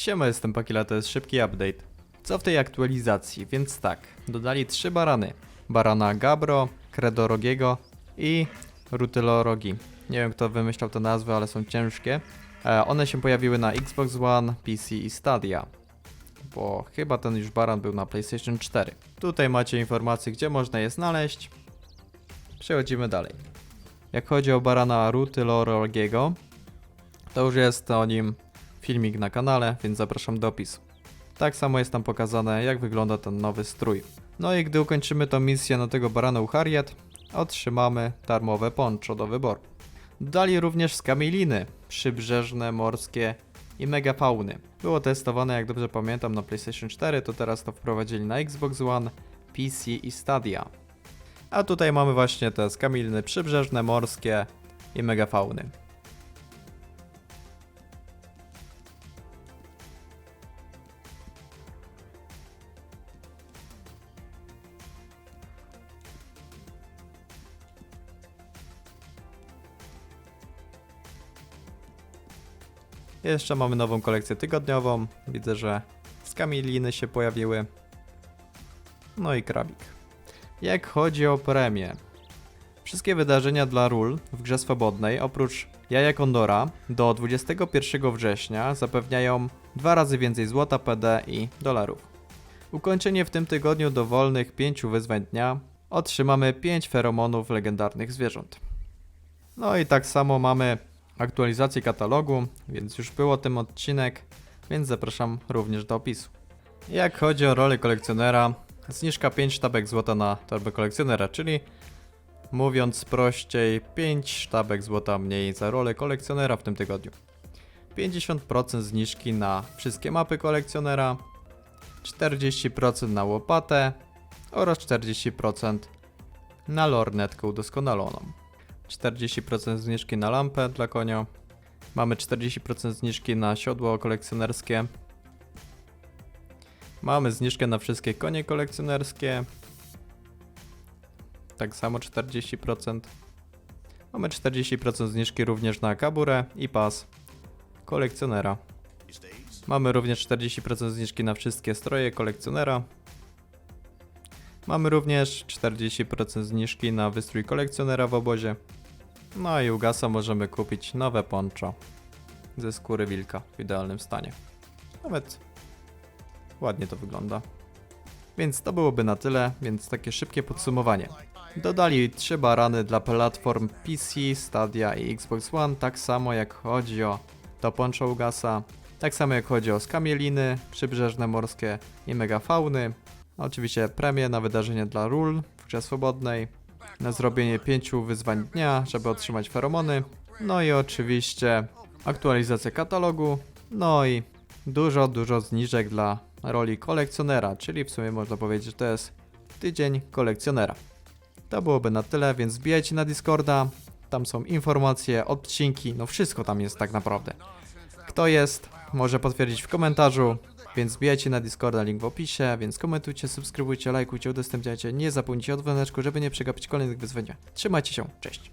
Siema, jestem Pakila, to jest szybki update. Co w tej aktualizacji? Więc tak, dodali trzy barany. Barana Gabro, Credorogiego i Rutylorogi. Nie wiem kto wymyślał te nazwy, ale są ciężkie. E, one się pojawiły na Xbox One, PC i Stadia. Bo chyba ten już baran był na PlayStation 4. Tutaj macie informacje, gdzie można je znaleźć. Przechodzimy dalej. Jak chodzi o barana Rutylorogiego, to już jest o nim filmik na kanale, więc zapraszam do opisu. Tak samo jest tam pokazane, jak wygląda ten nowy strój. No i gdy ukończymy tą misję na tego barana u Harriet, otrzymamy darmowe poncho do wyboru. Dali również skamieliny, przybrzeżne, morskie i megafauny. Było testowane, jak dobrze pamiętam, na PlayStation 4, to teraz to wprowadzili na Xbox One, PC i Stadia. A tutaj mamy właśnie te skamieliny przybrzeżne, morskie i megafauny. Jeszcze mamy nową kolekcję tygodniową. Widzę, że skamieliny się pojawiły. No i krabik. Jak chodzi o premię. Wszystkie wydarzenia dla ról w grze swobodnej, oprócz Jaja Kondora, do 21 września zapewniają dwa razy więcej złota, PD i dolarów. Ukończenie w tym tygodniu dowolnych 5 wyzwań dnia otrzymamy 5 feromonów legendarnych zwierząt. No i tak samo mamy aktualizację katalogu, więc już był o tym odcinek, więc zapraszam również do opisu. Jak chodzi o rolę kolekcjonera, zniżka 5 sztabek złota na torbę kolekcjonera, czyli mówiąc prościej, 5 sztabek złota mniej za rolę kolekcjonera w tym tygodniu. 50% zniżki na wszystkie mapy kolekcjonera, 40% na łopatę oraz 40% na lornetkę udoskonaloną. 40% zniżki na lampę dla konia. Mamy 40% zniżki na siodło kolekcjonerskie. Mamy zniżkę na wszystkie konie kolekcjonerskie. Tak samo 40%. Mamy 40% zniżki również na kaburę i pas kolekcjonera. Mamy również 40% zniżki na wszystkie stroje kolekcjonera. Mamy również 40% zniżki na wystrój kolekcjonera w obozie. No i u Gasa możemy kupić nowe poncho ze skóry wilka w idealnym stanie. Nawet ładnie to wygląda. Więc to byłoby na tyle, więc takie szybkie podsumowanie. Dodali trzy barany dla platform PC, Stadia i Xbox One, tak samo jak chodzi o to poncho u Gasa, tak samo jak chodzi o skamieliny, przybrzeżne morskie i megafauny. Oczywiście premie na wydarzenie dla ról w grze swobodnej, na zrobienie pięciu wyzwań dnia, żeby otrzymać feromony. No i oczywiście aktualizacja katalogu. No i dużo, dużo zniżek dla roli kolekcjonera, czyli w sumie można powiedzieć, że to jest tydzień kolekcjonera. To byłoby na tyle, więc wbijajcie na Discorda. Tam są informacje, odcinki, no wszystko tam jest tak naprawdę. Kto jest, może potwierdzić w komentarzu. Więc wbijajcie na Discorda, link w opisie, więc komentujcie, subskrybujcie, lajkujcie, udostępniajcie, nie zapomnijcie o dzwoneczku, żeby nie przegapić kolejnych wyzwań. Trzymajcie się, cześć!